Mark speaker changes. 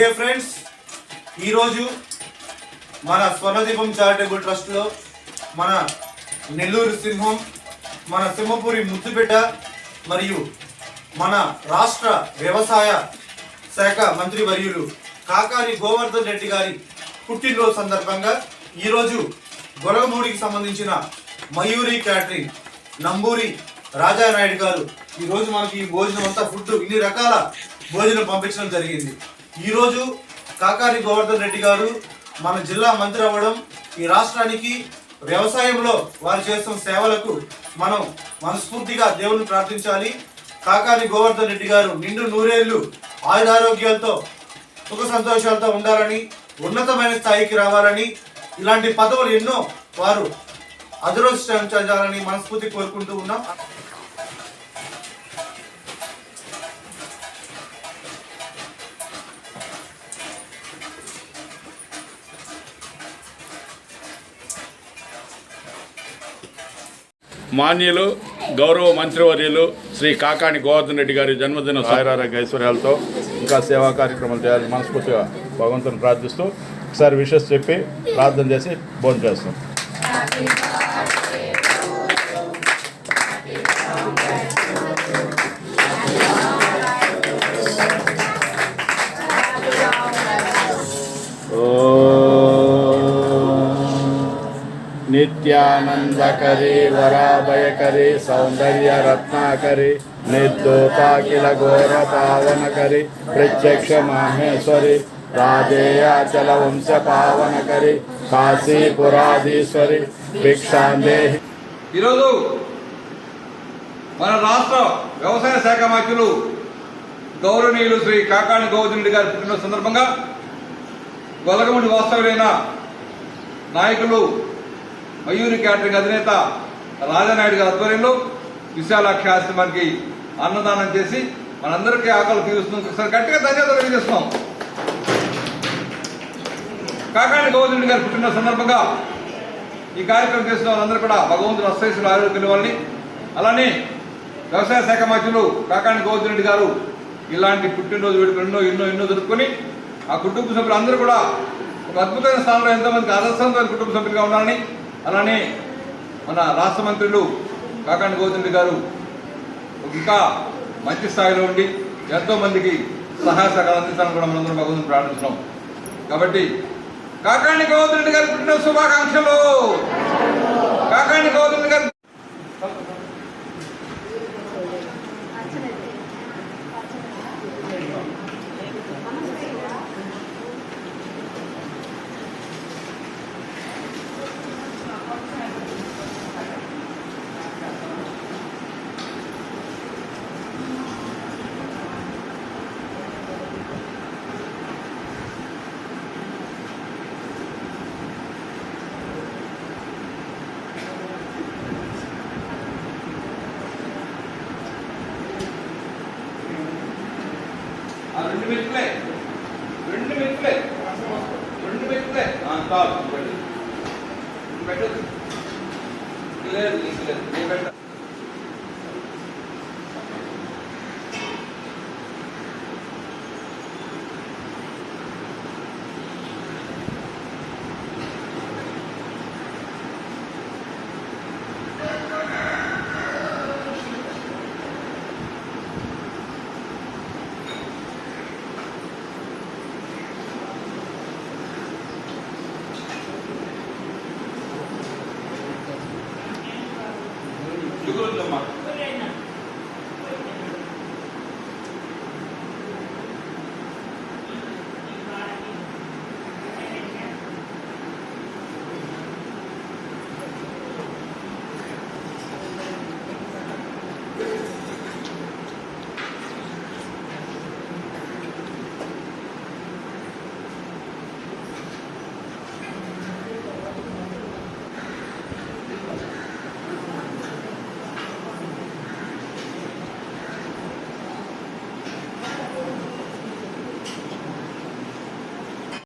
Speaker 1: హే friends ఈరోజు మన స్వర్ణదీపం charitable ట్రస్ట్లో మన నెల్లూరు సింహం మన సింహపురి ముద్దుపేట మరియు మన రాష్ట్ర వ్యవసాయ శాఖ మంత్రి వర్యులు కాకాని గోవర్ధన్ రెడ్డి గారి పుట్టినరోజు సందర్భంగా ఈరోజు గొరగమూడికి సంబంధించిన మయూరి క్యాటరింగ్ నంబూరి రాజానాయుడు గారు ఈరోజు మనకి ఈ భోజనం అంతా ఫుడ్ ఇన్ని రకాల భోజనం పంపించడం జరిగింది. ఈరోజు కాకాని గోవర్ధన్ రెడ్డి గారు మన జిల్లా మంత్రి అవ్వడం ఈ రాష్ట్రానికి వ్యవసాయంలో వారు చేస్తున్న సేవలకు మనం మనస్ఫూర్తిగా దేవుని ప్రార్థించాలి. కాకాని గోవర్ధన్ రెడ్డి గారు నిండు నూరేళ్ళు ఆయురారోగ్యాలతో సుఖ సంతోషాలతో ఉండాలని ఉన్నతమైన స్థాయికి రావాలని ఇలాంటి పదవులు ఎన్నో వారు అదృష్టించాలని మనస్ఫూర్తి కోరుకుంటూ ఉన్నాం.
Speaker 2: మాన్యులు గౌరవ మంత్రివర్యులు శ్రీ కాకాణి గోవర్ధన్ రెడ్డి గారి జన్మదిన సాయిరారోగ్య ఐశ్వర్యాలతో ఇంకా సేవా కార్యక్రమాలు చేయాలని మనస్ఫూర్తిగా భగవంతుని ప్రార్థిస్తూ ఒకసారి విషెస్ చెప్పి ప్రార్థన చేసి భోజనం చేస్తాం. నిత్యానందకరి వరాభయకరి సౌందర్య రత్నాకరి నిర్దోతాకిల ఘోర పావనకరి ప్రత్యక్ష మహేశ్వరి రాజేయాచల వంశ పావనకరి కాశీపురాధీశ్వరి భిక్షాందేహి
Speaker 3: ఈరోజు మన రాష్ట్ర వ్యవసాయ శాఖ మంత్రులు గౌరవనీయులు శ్రీ కాకాణి గౌజనుడి గారి పుట్టిన సందర్భంగా గొలగముడి వాస్తవులైన నాయకులు మయూరి క్యాటరింగ్ అధినేత రాజానాయుడు గారి ఆధ్వర్యంలో విశాలాక్ష ఆశ్రమానికి అన్నదానం చేసి మనందరికీ ఆకలి తీరుస్తుంది. ఒకసారి గట్టిగా ధన్యవాదాలు తెలియజేస్తున్నాం. కాకాణి గోవర్ధన్ గారు పుట్టిన సందర్భంగా ఈ కార్యక్రమం చేసిన వాళ్ళందరూ కూడా భగవంతుడు అశ్వైశ్వరు ఆరోగ్యం వాళ్ళని అలానే వ్యవసాయ శాఖ మంత్రులు కాకాణి గోవర్ధన్ గారు ఇలాంటి పుట్టినరోజు వేడుకలు ఎన్నో ఎన్నో ఎన్నో జరుపుకొని ఆ కుటుంబ సభ్యులు అందరూ కూడా ఒక అద్భుతమైన స్థానంలో ఎంతోమందికి ఆదర్శవంతమైన కుటుంబ సభ్యులుగా ఉండాలని అలానే మన రాష్ట్ర మంత్రులు కాకాణి గోవర్ధన్ గారు ఇంకా మంచి స్థాయిలో ఉండి ఎంతో మందికి సహాయ సహకారాలు అందించాలని కూడా మనందరం భగవంతుని ప్రార్థిస్తున్నాం. కాబట్టి కాకాణి గోవర్ధన్ గారు గారి పుట్టిన శుభాకాంక్షలు. కాకాణి గోవర్ధన్ గారు రెండు మెట్లే. రెండు మెట్లే. రెండు మెట్లే. కాదు చాలు పెట్టు లేదు లేదు. నేను పెట్టాను. ஒன்றும் இல்லைம்மா